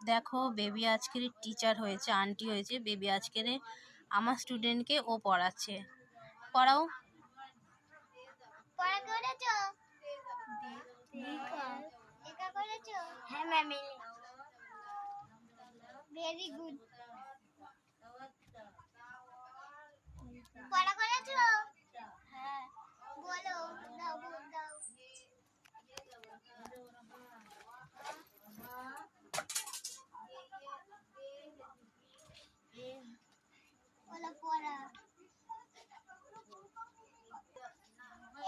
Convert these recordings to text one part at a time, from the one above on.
দেখো বেবি আজকের টিচার হয়েছে আন্টি হয়েছে বেবি আজকের আমার স্টুডেন্টকে ও পড়াচ্ছে। পড়াও। হ্যাঁ ভেরি গুড পড়া করেছ হ্যাঁ বলো দাও বল দাও বলো পড়া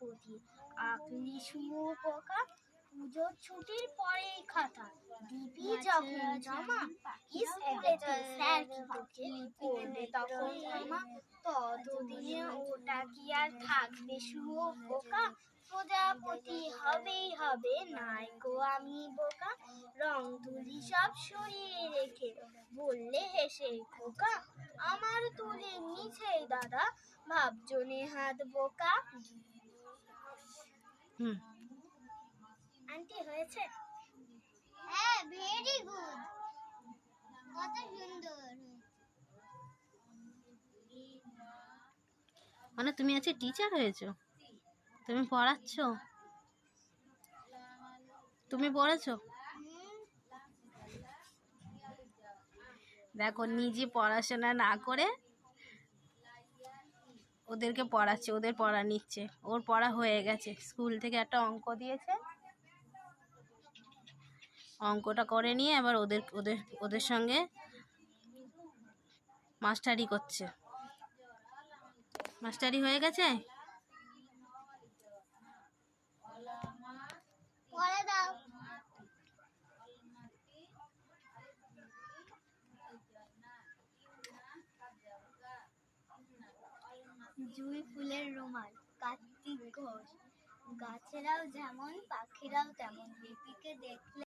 প্রজাপতি আঁকলি শুয়ো পোকা পুজোর ছুটির পরেই খাতা। দিবি যখন জমা স্কুলে তো স্যার কি তোকে করবে তখন জমা। ততদিনে ওটা কি আর থাকবে? শুয়ো পোকা প্রজাপতি হবেই হবে। নাই গো আমি বোকা রং তুলি সব সরিয়ে রেখে। বললে হেসে খোকা আমার তুলি নিচে দাদা ভাবজনে হাত বোকা। হুম। আন্টি হয়েছে? হ্যাঁ ভেরি গুড কত সুন্দর। মানে তুমি আজকে টিচার হয়েছো? তুমি পড়াচ্ছ? তুমি পড়েছো? দেখো নিজে পড়াশোনা না করে ওদেরকে পড়াচ্ছে, ওদের পড়া নিচ্ছে। ওর পড়া হয়ে গেছে। স্কুল থেকে একটা অঙ্ক দিয়েছে। অঙ্কটা করে নিয়ে এবার ওদের ওদের ওদের সঙ্গে মাস্টারি করছে। মাস্টারি হয়ে গেছে পড়ে দাও জুই ফুলের রুমাল কার্তিক ঘোষ। গাছেরাও যেমন পাখিরাও তেমন। লিপিকে দেখলে